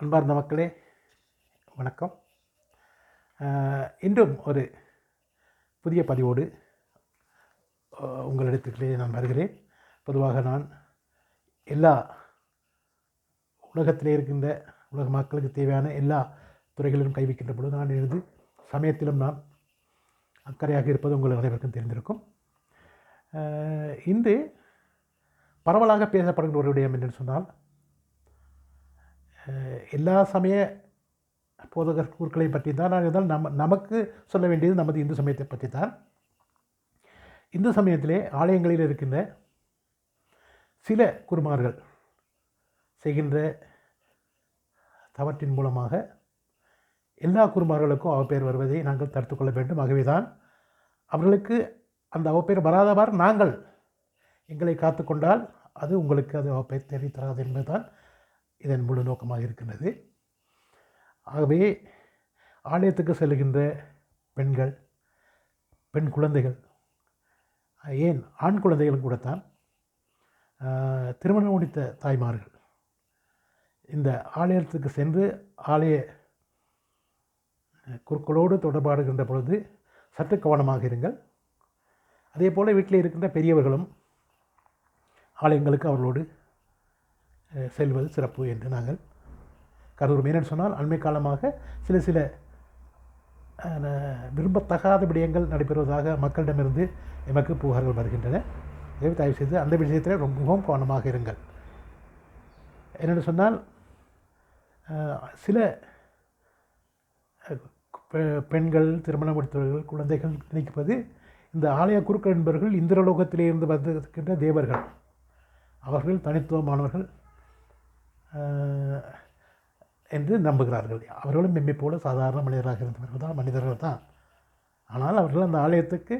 அன்பார்ந்த மக்களே வணக்கம். இன்றும் ஒரு புதிய பதிவோடு அஹ், நான் வருகிறேன். பொதுவாக நான் எல்லா உலகத்திலே இருக்கின்ற உலக மக்களுக்கு தேவையான எல்லா துறைகளிலும் கைவிக்கின்ற பொழுது நான் எழுது சமயத்திலும் நான் அக்கறையாக இருப்பது உங்கள் அனைவருக்கும் தெரிந்திருக்கும். இன்று பரவலாக பேசப்படுகின்ற ஒரு விடயம் என்னென்னு சொன்னால் எல்லா சமய போதகர் கூறுகளை பற்றி தான் நான் இருந்தால் நம்ம நமக்கு சொல்ல வேண்டியது நமது இந்து சமயத்தை பற்றி தான் இந்து சமயத்திலே ஆலயங்களில் இருக்கின்ற சில குருமார்கள் செய்கின்ற தவற்றின் மூலமாக எல்லா குருமார்களுக்கும் அவப்பெயர் வருவதை நாங்கள் தடுத்து கொள்ள வேண்டும். ஆகவே தான் அவர்களுக்கு அந்த அவப்பெயர் வராதவாறு நாங்கள் எங்களை காத்துக்கொண்டால் அது உங்களுக்கு அது அவப்பெயர் தெரிவித்தராது என்பது என்பதுதான் இதன் முழு நோக்கமாக இருக்கின்றது. ஆகவே ஆலயத்துக்கு செல்கின்ற பெண்கள் பெண் குழந்தைகள் ஏன் ஆண் குழந்தைகளும் கூடத்தான் திருமணம் முடித்த தாய்மார்கள் இந்த ஆலயத்துக்கு சென்று ஆலய குறுக்களோடு தொடர்பாடுகின்ற பொழுது சற்று கவனமாக இருங்கள். அதே போல் வீட்டில் இருக்கின்ற பெரியவர்களும் ஆலயங்களுக்கு அவர்களோடு செல்வது சிறப்பு என்று நாங்கள் கருதுகிறோம் ஏனென்று சொன்னால் அண்மை காலமாக சில சில விரும்பத்தகாத விடயங்கள் நடைபெறுவதாக மக்களிடமிருந்து எமக்கு புகார்கள் வருகின்றன. எனவே தயவு செய்து அந்த விஷயத்தில் ரொம்பவும் கவனமாக இருங்கள். என்னென்னு சொன்னால் சில பெ- பெண்கள் திருமணம் முடித்தவர்கள் குழந்தைகள் நினைப்பது இந்த ஆலய குருக்கள் என்பவர்கள் இந்திரலோகத்திலே இருந்து வந்திருக்கின்ற தேவர்கள். அவர்கள் தனித்துவமானவர்கள். என்று நம்புகிறார்கள். அவர்களும் எம்மை போல சாதாரண மனிதராக இருந்தவர்கள் தான் மனிதர்கள் தான். ஆனால் அவர்கள் அந்த ஆலயத்துக்கு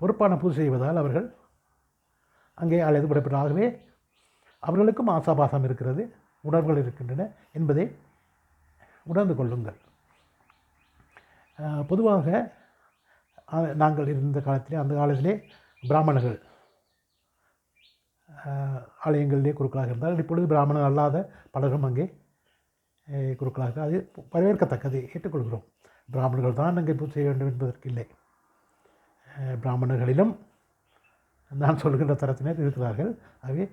பொறுப்பான பூஜை செய்வதால் அவர்கள் அங்கே ஆலயத்து விடப்பட்ட ஆகவே அவர்களுக்கும் ஆசாபாசம் இருக்கிறது உணர்வுகள் இருக்கின்றன என்பதை உணர்ந்து கொள்ளுங்கள். பொதுவாக நாங்கள் இருந்த காலத்திலே அந்த காலத்திலே பிராமணர்கள் ஆலயங்களிலே குருக்களாக இருந்தால் இப்பொழுது பிராமணர் அல்லாத பலரும் அங்கே குருக்களாக அது வரவேற்கத்தக்கது ஏற்றுக்கொள்கிறோம் பிராமணர்கள் தான் அங்கே பூஜை செய்ய வேண்டும் என்பதற்கு இல்லை. பிராமணர்களிலும் நான் சொல்கின்ற தரத்தினர் இருக்கிறார்கள். ஆகவே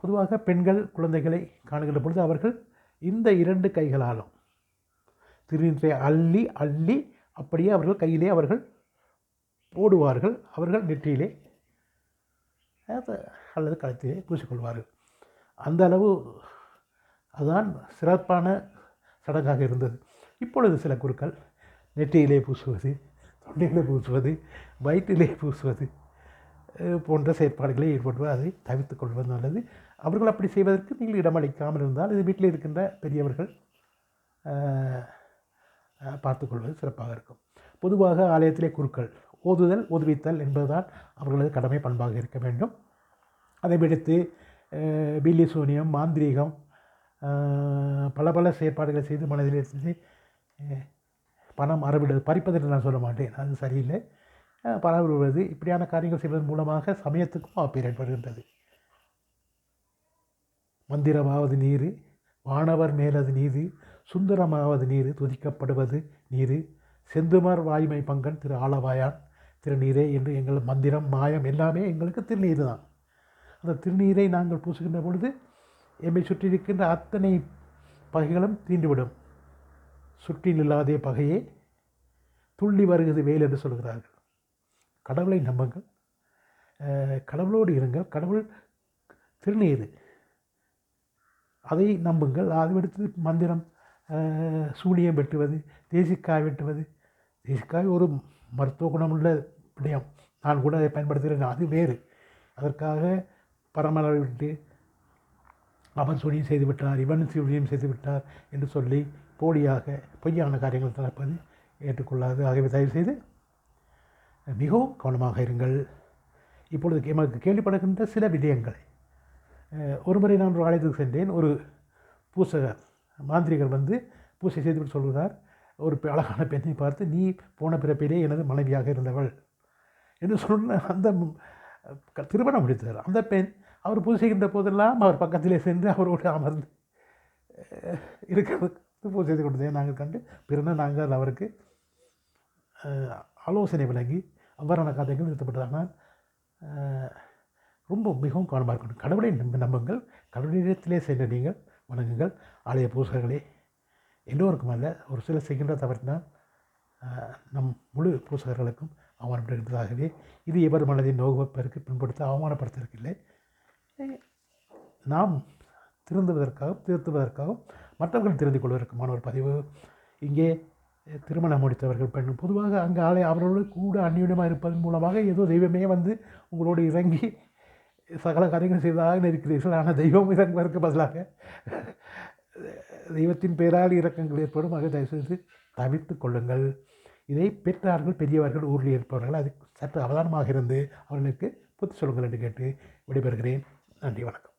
பொதுவாக பெண்கள் குழந்தைகளை காணுகின்ற பொழுது அவர்கள் இந்த இரண்டு கைகளாலும் திருநீற்றை அள்ளி அள்ளி அப்படியே அவர்கள் கையிலே அவர்கள் போடுவார்கள். அவர்கள் நெற்றியிலே. அல்லது கழுத்திலே பூசிக்கொள்வார்கள். அந்த அளவு அதுதான் சிறப்பான சடங்காக இருந்தது. இப்பொழுது சில குருக்கள் நெற்றியிலே பூசுவது தொண்டையிலே பூசுவது வயிற்றிலே பூசுவது போன்ற செயற்பாடுகளை ஈடுபடுவது அதை தவிர்த்துக் கொள்வது நல்லது. அவர்கள் அப்படி செய்வதற்கு நீங்கள் இடமளிக்காமல் இருந்தால் இது வீட்டில் இருக்கின்ற பெரியவர்கள் பார்த்துக்கொள்வது சிறப்பாக இருக்கும். பொதுவாக ஆலயத்திலே குருக்கள் ஓதுதல் ஓதுவித்தல் என்பதுதான் அவர்களது கடமை பண்பாக இருக்க வேண்டும். அதை விடுத்து பில்லி சூனியம் மாந்திரீகம் பல பல செயற்பாடுகளை செய்து மனதில் எடுத்து பணம் அறவிடுவது பறிப்பதற்கு நான் சொல்ல மாட்டேன். அது சரியில்லை. பணம் விடுவது இப்படியான காரியங்கள் செய்வதன் மூலமாக சமயத்துக்கும் அவப்பேர் ஏற்படுகின்றது. மந்திரமாவது நீர் வானவர் மேலது நீது சுந்தரமாவது நீர் துதிக்கப்படுவது நீர் செந்துமர் வாய்மை பங்கன் திரு ஆலவாயான் திருநீரே என்று எங்கள் மந்திரம் மாயம் எல்லாமே எங்களுக்கு திருநீர் தான் அந்த திருநீரை நாங்கள் பூசுகின்ற பொழுது எம்மை சுற்றி இருக்கின்ற அத்தனை பகைகளும் தீண்டுவிடும். சுற்றி நில்லாதே பகையே துள்ளி வருகிறது வேல் என்று சொல்கிறார்கள். கடவுளை நம்புங்கள். கடவுளோடு இருங்கள். கடவுள் திருநீர். அதை நம்புங்கள். அதை அடுத்து மந்திரம் சூனியம் வெட்டுவது தேசிக்காய் வெட்டுவது. தேசிக்காய் ஒரு மருத்துவ குணமுள்ள விடயம் நான் கூட அதை பயன்படுத்துகிறேன். அது வேறு. அதற்காக பரமளவை விட்டு அவன் சூனியம் செய்துவிட்டார் இவன் சூனியம் செய்துவிட்டார் என்று சொல்லி போலியாக பொய்யான காரியங்கள் நடப்பது ஏற்றுக்கொள்ளாது. ஆகவே தயவு செய்து மிகவும் கவனமாக இருங்கள். இப்பொழுது எமக்கு கேள்விப்படுகின்ற சில விடயங்களை. ஒருமுறை நான் ஒரு ஆலயத்துக்கு சென்றேன். ஒரு பூசகர் மாந்திரிகர் வந்து பூசை செய்துவிட்டு சொல்கிறார் ஒரு பெ- அழகான பெண்ணை பார்த்து நீ போன பிறப்பிலே எனது மனைவியாக இருந்தவள் என்று சொன்ன அந்த திருமணம் முடித்தார் அந்த பெண் அவர் பூஜை செய்கின்ற போதெல்லாம் அவர் பக்கத்திலே சென்று அவரோடு அமர்ந்து இருக்கிறது. பூஜை செய்து கொண்டதை நாங்கள் கண்டு பிறந்த நாங்கள் அவருக்கு ஆலோசனை வழங்கி அவ்வாறான கதைகள் நிறுத்தப்பட்டதானால் ரொம்ப மிகவும் கவனமாக இருக்கணும். கடவுளை நம்ப நம்புங்கள். கடவுளிடத்திலே சென்ற நீங்கள் வணங்குங்கள். ஆலய பூசகர்களே எல்லோருக்கும் அல்ல ஒரு சிலர் செய்கின்ற தவறினால் நம் முழு பூசகர்களுக்கும் அவமானப்படுகின்றதாகவே இது எவர் மனதை நோகுவதற்கு பின்படுத்த அவமானப்படுத்துவதற்கில்லை. நாம் திருந்துவதற்காகவும் திருத்துவதற்காகவும் மற்றவர்கள் தெரிந்து கொள்வதற்குமான ஒரு பதிவு. இங்கே திருமணம் முடித்தவர்கள் பெண் பொதுவாக அங்கே ஆலை அவர்களோடு கூட அந்நியுடமாக இருப்பதன் மூலமாக ஏதோ தெய்வமே வந்து உங்களோடு இறங்கி சகல காரியங்கள் செய்ததாக இருக்கிறீர்கள் ஆனால் தெய்வம் இறங்குவதற்கு பதிலாக தெய்வத்தின் பெயரால் இறக்கங்கள் ஏற்படும். ஆக தயவுசெய்து தவிர்த்து கொள்ளுங்கள். இதை பெற்றார்கள் பெரியவர்கள் ஊரில் இருப்பவர்கள் அது சற்று அவதானமாக இருந்து அவர்களுக்கு புத்தி சொல்லுங்கள் என்று கேட்டு விடைபெறுகிறேன். நன்றி வணக்கம்.